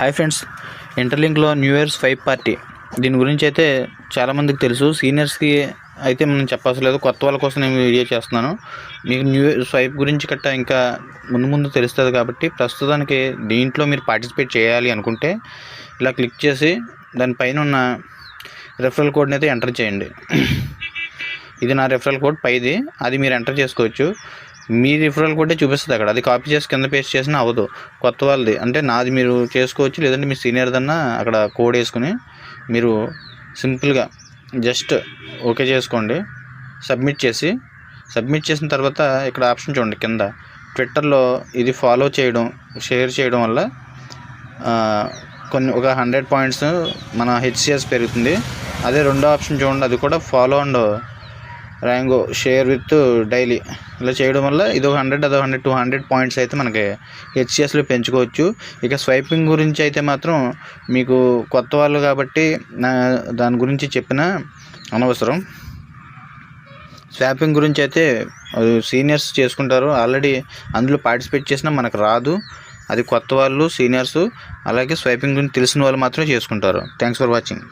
Hi friends ఇంటర్లింక్లో new years five party దీని గురించి అయితే చాలామందికి తెలుసు. సీనియర్స్కి అయితే మనం చెప్పలేదు కొత్త వాళ్ళ కోసం నేను వీడియో చేస్తున్నాను. మీకు న్యూ ఇయర్ స్వైప్ గురించి గట్టా ఇంకా ముందు ముందు తెలుస్తుంది కాబట్టి ప్రస్తుతానికి దీంట్లో మీరు పార్టిసిపేట్ చేయాలి అనుకుంటే ఇలా క్లిక్ చేసి దానిపైన ఉన్న రెఫరల్ కోడ్ని అయితే ఎంటర్ చేయండి. ఇది నా రెఫరల్ కోడ్ పైది. అది మీరు ఎంటర్ చేసుకోవచ్చు. మీ రిఫరల్ కూడా చూపిస్తుంది అక్కడ. అది కాపీ చేసి కింద పేస్ట్ చేసినా అవ్వదు. కొత్త వాళ్ళది. అంటే నాది మీరు చేసుకోవచ్చు లేదంటే మీ సీనియర్దన్నా అక్కడ కోడ్ వేసుకుని మీరు సింపుల్గా జస్ట్ ఓకే చేసుకోండి. సబ్మిట్ చేసి సబ్మిట్ చేసిన తర్వాత ఇక్కడ ఆప్షన్ చూడండి కింద. ట్విట్టర్లో ఇది ఫాలో చేయడం షేర్ చేయడం వల్ల కొన్ని ఒక హండ్రెడ్ పాయింట్స్ మన హెచ్సిఎస్ పెరుగుతుంది. అదే రెండో ఆప్షన్ చూడండి అది కూడా ఫాలో అండ్ ర్యాంగో షేర్ విత్ డైలీ ఇలా చేయడం వల్ల ఇది ఒక హండ్రెడ్ అదో హండ్రెడ్ టూ హండ్రెడ్ పాయింట్స్ అయితే మనకి హెచ్సిఎస్లో పెంచుకోవచ్చు. ఇక స్వైపింగ్ గురించి అయితే మాత్రం మీకు కొత్త వాళ్ళు కాబట్టి నా దాని గురించి చెప్పిన అనవసరం. స్వాపింగ్ గురించి అయితే సీనియర్స్ చేసుకుంటారు. ఆల్రెడీ అందులో పార్టిసిపేట్ చేసినా మనకు రాదు. అది కొత్త వాళ్ళు సీనియర్స్ అలాగే స్వైపింగ్ గురించి తెలిసిన వాళ్ళు మాత్రమే చేసుకుంటారు. Thanks for watching